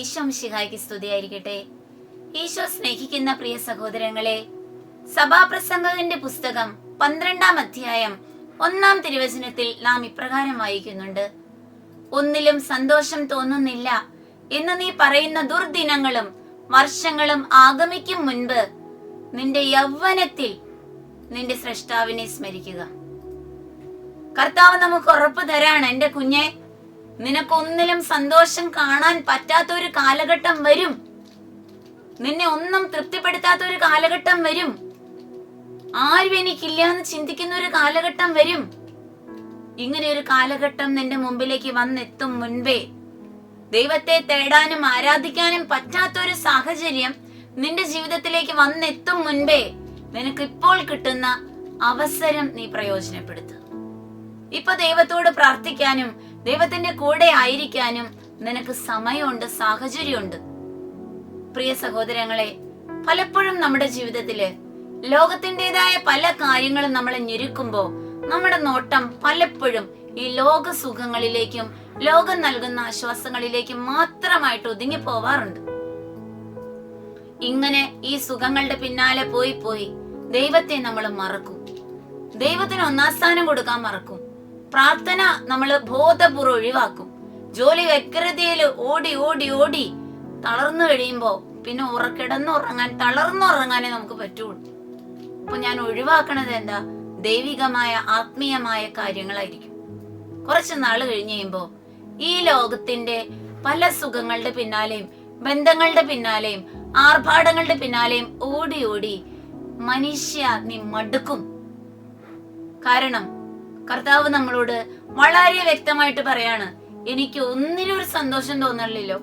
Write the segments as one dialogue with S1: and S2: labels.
S1: ഈശോ മിശിഹായ്ക്ക് സ്തുതിയായിരിക്കട്ടെ. ഈശോ സ്നേഹിക്കുന്ന പ്രിയ സഹോദരങ്ങളെ സഭാപ്രസംഗകന്റെ പുസ്തകം പന്ത്രണ്ടാം അധ്യായം ഒന്നാം തിരുവചനത്തിൽ നാം ഇപ്രകാരം വായിക്കുന്നുണ്ട്. ഒന്നിലും സന്തോഷം തോന്നുന്നില്ല എന്ന് നീ പറയുന്ന ദുർദിനങ്ങളും വർഷങ്ങളും ആഗമിക്കും മുൻപ് നിന്റെ യൗവനത്തിൽ നിന്റെ സൃഷ്ടാവിനെ സ്മരിക്കുക. കർത്താവ് നമുക്ക് ഉറപ്പ് തരാണ് എന്റെ കുഞ്ഞെ നിനക്കൊന്നിലും സന്തോഷം കാണാൻ പറ്റാത്ത ഒരു കാലഘട്ടം വരും. നിന്നെ ഒന്നും തൃപ്തിപ്പെടുത്താത്ത ഒരു കാലഘട്ടം വരും. ആരും എനിക്കില്ല എന്ന് ചിന്തിക്കുന്ന ഒരു കാലഘട്ടം വരും. ഇങ്ങനെ ഒരു കാലഘട്ടം നിന്റെ മുമ്പിലേക്ക് വന്നെത്തും മുൻപേ. ദൈവത്തെ തേടാനും ആരാധിക്കാനും പറ്റാത്ത ഒരു സാഹചര്യം നിന്റെ ജീവിതത്തിലേക്ക് വന്നെത്തും മുൻപേ. നിനക്ക് ഇപ്പോൾ കിട്ടുന്ന അവസരം നീ പ്രയോജനപ്പെടുത്തുക ഇപ്പൊ ദൈവത്തോട് പ്രാർത്ഥിക്കാനും ദൈവത്തിന്റെ കൂടെ ആയിരിക്കാനും നിനക്ക് സമയമുണ്ട് സാഹചര്യമുണ്ട്. പ്രിയ സഹോദരങ്ങളെ പലപ്പോഴും നമ്മുടെ ജീവിതത്തിൽ ലോകത്തിന്റെതായ പല കാര്യങ്ങളും നമ്മളെ ഞെരുക്കുമ്പോ നമ്മുടെ നോട്ടം പലപ്പോഴും ഈ ലോക സുഖങ്ങളിലേക്കും ലോകം നൽകുന്ന ആശ്വാസങ്ങളിലേക്കും മാത്രമായിട്ട് ഒതുങ്ങി പോവാറുണ്ട്. ഇങ്ങനെ ഈ സുഖങ്ങളുടെ പിന്നാലെ പോയി പോയി ദൈവത്തെ നമ്മൾ മറക്കും. ദൈവത്തിന് ഒന്നാം സ്ഥാനം കൊടുക്കാൻ മറക്കും. പ്രാർത്ഥന നമ്മൾ ബോധപൂർവം ഒഴിവാക്കും. ജോലി വ്യഗ്രതയിൽ ഓടി ഓടി ഓടി തളർന്നു കഴിയുമ്പോ പിന്നെ ഉറക്കിടന്നുറങ്ങാൻ തളർന്നുറങ്ങാനേ നമുക്ക് പറ്റുള്ളൂ. അപ്പൊ ഞാൻ ഒഴിവാക്കണത് എന്താ? ദൈവികമായ ആത്മീയമായ കാര്യങ്ങളായിരിക്കും. കുറച്ച് നാൾ കഴിഞ്ഞ് കഴിയുമ്പോ ഈ ലോകത്തിന്റെ പല സുഖങ്ങളുടെ പിന്നാലെയും ബന്ധങ്ങളുടെ പിന്നാലെയും ആർഭാടങ്ങളുടെ പിന്നാലെയും ഓടി ഓടി മനുഷ്യ നീ മടുക്കും. കാരണം കർത്താവ് നമ്മളോട് വളരെ വ്യക്തമായിട്ട് പറയാണ് എനിക്ക് ഒന്നിനും ഒരു സന്തോഷം തോന്നണില്ലല്ലോ.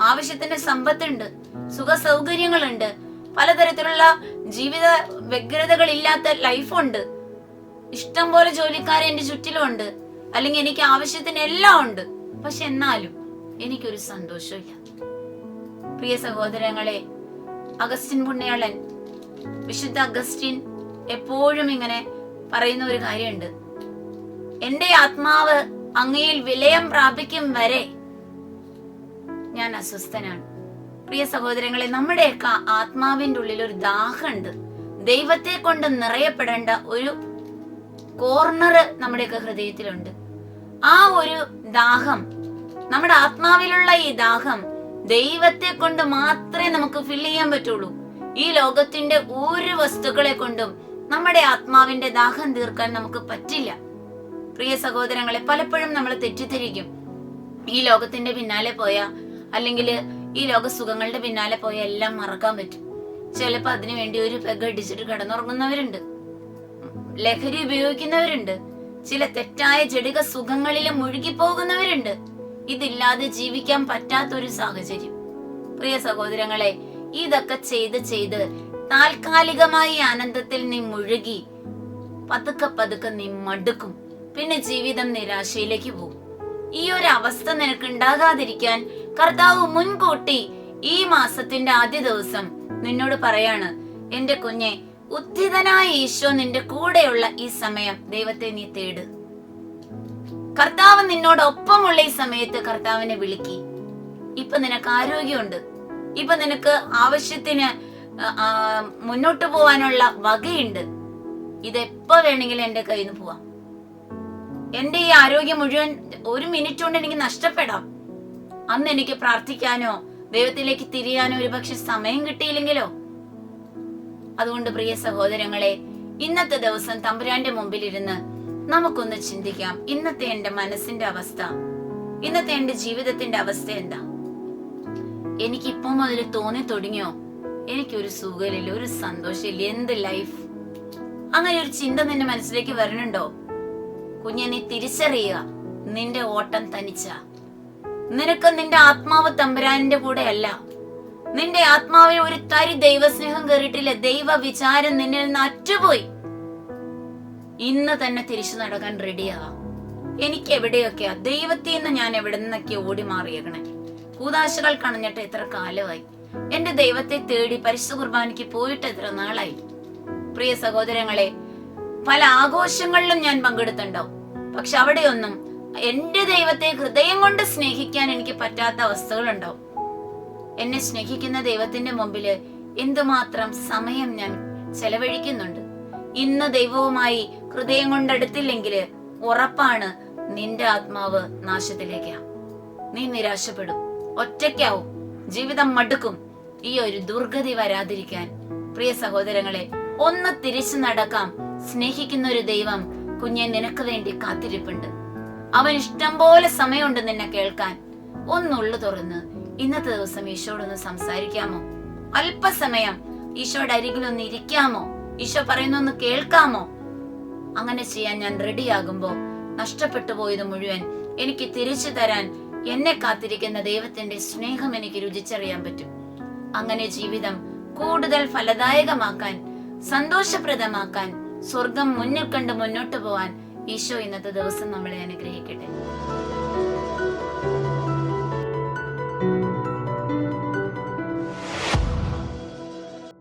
S1: ആവശ്യത്തിന്റെ സമ്പത്തുണ്ട് സുഖ സൗകര്യങ്ങളുണ്ട് പലതരത്തിലുള്ള ജീവിത വ്യഗ്രതകളില്ലാത്ത ലൈഫുണ്ട്. ഇഷ്ടം പോലെ ജോലിക്കാരെ എന്റെ ചുറ്റിലുമുണ്ട് അല്ലെങ്കിൽ എനിക്ക് ആവശ്യത്തിന് എല്ലാം ഉണ്ട്. പക്ഷെ എന്നാലും എനിക്കൊരു സന്തോഷമില്ല. പ്രിയ സഹോദരങ്ങളെ അഗസ്റ്റിൻ പുണ്യാളൻ വിശുദ്ധ അഗസ്റ്റിൻ എപ്പോഴും ഇങ്ങനെ പറയുന്ന ഒരു കാര്യമുണ്ട്. എന്റെ ആത്മാവ് അങ്ങയിൽ വിലയം പ്രാപിക്കും വരെ ഞാൻ അസ്വസ്ഥനാണ്. പ്രിയ സഹോദരങ്ങളെ നമ്മുടെയൊക്കെ ആത്മാവിന്റെ ഉള്ളിൽ ഒരു ദാഹമുണ്ട്. ദൈവത്തെ കൊണ്ട് നിറയപ്പെടേണ്ട ഒരു കോർണർ നമ്മുടെയൊക്കെ ഹൃദയത്തിലുണ്ട്. ആ ഒരു ദാഹം നമ്മുടെ ആത്മാവിലുള്ള ഈ ദാഹം ദൈവത്തെ കൊണ്ട് മാത്രമേ നമുക്ക് ഫിൽ ചെയ്യാൻ പറ്റുള്ളൂ. ഈ ലോകത്തിന്റെ ഒരു വസ്തുക്കളെ കൊണ്ടും നമ്മുടെ ആത്മാവിന്റെ ദാഹം തീർക്കാൻ നമുക്ക് പറ്റില്ല. പ്രിയ സഹോദരങ്ങളെ പലപ്പോഴും നമ്മൾ തെറ്റിദ്ധരിക്കും. ഈ ലോകത്തിന്റെ പിന്നാലെ പോയ അല്ലെങ്കിൽ ഈ ലോക സുഖങ്ങളുടെ പിന്നാലെ പോയ എല്ലാം മറക്കാൻ പറ്റും. ചിലപ്പോ അതിനു വേണ്ടി ഒരു പെഗ് അടിച്ചിട്ട് കിടന്നുറങ്ങുന്നവരുണ്ട്. ലഹരി ഉപയോഗിക്കുന്നവരുണ്ട്. ചില തെറ്റായ ജടിക സുഖങ്ങളിൽ മുഴുകി പോകുന്നവരുണ്ട് ഇതില്ലാതെ ജീവിക്കാൻ പറ്റാത്ത ഒരു സാഹചര്യം. പ്രിയ സഹോദരങ്ങളെ ഇതൊക്കെ ചെയ്ത് ചെയ്ത് താൽക്കാലികമായി ആനന്ദത്തിൽ നീ മുഴുകി പതുക്കെ പതുക്കെ നീ മടുക്കും. പിന്നെ ജീവിതം നിരാശയിലേക്ക് പോകും. ഈ ഒരു അവസ്ഥ നിനക്ക് ഉണ്ടാകാതിരിക്കാൻ കർത്താവ് മുൻകൂട്ടി ഈ മാസത്തിന്റെ ആദ്യ ദിവസം നിന്നോട് പറയാണ് എന്റെ കുഞ്ഞെ ഉദ്ധിതനായ ഈശോ നിന്റെ കൂടെയുള്ള ഈ സമയം ദൈവത്തെ നീ തേട്. കർത്താവ് നിന്നോടൊപ്പമുള്ള ഈ സമയത്ത് കർത്താവിനെ വിളിക്കി. ഇപ്പൊ നിനക്ക് ആരോഗ്യമുണ്ട്. ഇപ്പൊ നിനക്ക് ആവശ്യത്തിന് മുന്നോട്ട് പോവാനുള്ള വകയുണ്ട്. ഇതെപ്പോ വേണമെങ്കിലും എന്റെ കയ്യിൽ നിന്ന് പോവാം. എന്റെ ഈ ആരോഗ്യം മുഴുവൻ ഒരു മിനിറ്റ് കൊണ്ട് എനിക്ക് നഷ്ടപ്പെടാം. അന്ന് എനിക്ക് പ്രാർത്ഥിക്കാനോ ദൈവത്തിലേക്ക് തിരിയാനോ ഒരു പക്ഷെ സമയം കിട്ടിയില്ലെങ്കിലോ? അതുകൊണ്ട് പ്രിയ സഹോദരങ്ങളെ ഇന്നത്തെ ദിവസം തമ്പുരാന്റെ മുമ്പിൽ ഇരുന്ന് നമുക്കൊന്ന് ചിന്തിക്കാം. ഇന്നത്തെ എന്റെ മനസ്സിന്റെ അവസ്ഥ ഇന്നത്തെ എന്റെ ജീവിതത്തിന്റെ അവസ്ഥ എന്താ? എനിക്ക് ഇപ്പൊ മുതൽ തോന്നി തുടങ്ങിയോ? എനിക്കൊരു സുഖമില്ല ഒരു സന്തോഷമില്ല. എന്ത് ലൈഫ് അങ്ങനെ ഒരു ചിന്ത നിന്റെ മനസ്സിലേക്ക് വരണുണ്ടോ? കുഞ്ഞെ നീ തിരിച്ചറിയുക. നിന്റെ ഓട്ടം തനിച്ച. നിനക്ക് നിന്റെ ആത്മാവ് തമ്പുരാനിന്റെ കൂടെ അല്ല നിന്റെ ആത്മാവിൽ ഒരു തരി ദൈവസ്നേഹം കയറിയിട്ടില്ല ദൈവ വിചാരം നിന്നിൽ നിന്ന് അറ്റുപോയി. ഇന്ന് തന്നെ തിരിച്ചു നടക്കാൻ റെഡിയാ എനിക്ക് എവിടെയൊക്കെയാ ദൈവത്തിൽ നിന്ന് ഞാൻ എവിടെ നിന്നൊക്കെ ഓടി മാറിയേക്കണേ? കൂതാശകൾ കണഞ്ഞിട്ട് എത്ര കാലമായി? എന്റെ ദൈവത്തെ തേടി പരിശുദ്ധ കുർബാനയ്ക്ക് പോയിട്ട് എത്ര നാളായി? പ്രിയ സഹോദരങ്ങളെ പല ആഘോഷങ്ങളിലും ഞാൻ പങ്കെടുത്തുണ്ടാവും പക്ഷെ അവിടെയൊന്നും എന്റെ ദൈവത്തെ ഹൃദയം കൊണ്ട് സ്നേഹിക്കാൻ എനിക്ക് പറ്റാത്ത അവസ്ഥകൾ ഉണ്ടാവും എന്നെ സ്നേഹിക്കുന്ന ദൈവത്തിന്റെ മുമ്പിൽ എന്തുമാത്രം സമയം ഞാൻ ചെലവഴിക്കുന്നുണ്ട്. ഇന്ന് ദൈവവുമായി ഹൃദയം കൊണ്ടെടുത്തില്ലെങ്കിൽ ഉറപ്പാണ് നിന്റെ ആത്മാവ് നാശത്തിലേക്കാ. നീ നിരാശപ്പെടും. ഒറ്റയ്ക്കാവും. ജീവിതം മടുക്കും. ഈ ഒരു ദുർഗതി വരാതിരിക്കാൻ. പ്രിയ സഹോദരങ്ങളെ ഒന്ന് തിരിച്ചു നടക്കാം. സ്നേഹിക്കുന്ന ഒരു ദൈവം കുഞ്ഞെ നിനക്ക് വേണ്ടി കാത്തിരിപ്പുണ്ട്. അവൻ ഇഷ്ടം പോലെ സമയമുണ്ട് നിന്നെ കേൾക്കാൻ. ഒന്നുള്ളു തുറന്ന്. ഇന്നത്തെ ദിവസം ഈശോടൊന്ന് സംസാരിക്കാമോ? അല്പസമയം ഈശോയുടെ അരികിൽ ഒന്ന് ഇരിക്കാമോ? ഈശോ പറയുന്ന ഒന്ന് കേൾക്കാമോ? അങ്ങനെ ചെയ്യാൻ ഞാൻ റെഡിയാകുമ്പോ നഷ്ടപ്പെട്ടു പോയത് മുഴുവൻ എനിക്ക് തിരിച്ചു തരാൻ എന്നെ കാത്തിരിക്കുന്ന ദൈവത്തിന്റെ സ്നേഹം എനിക്ക് രുചിച്ചറിയാൻ പറ്റും. അങ്ങനെ ജീവിതം കൂടുതൽ ഫലദായകമാക്കാൻ സന്തോഷപ്രദമാക്കാൻ സ്വർഗം മുന്നിൽ കണ്ട് മുന്നോട്ട് പോവാൻ ഈശോ ഇന്നത്തെ ദിവസം നമ്മളെ അനുഗ്രഹിക്കട്ടെ.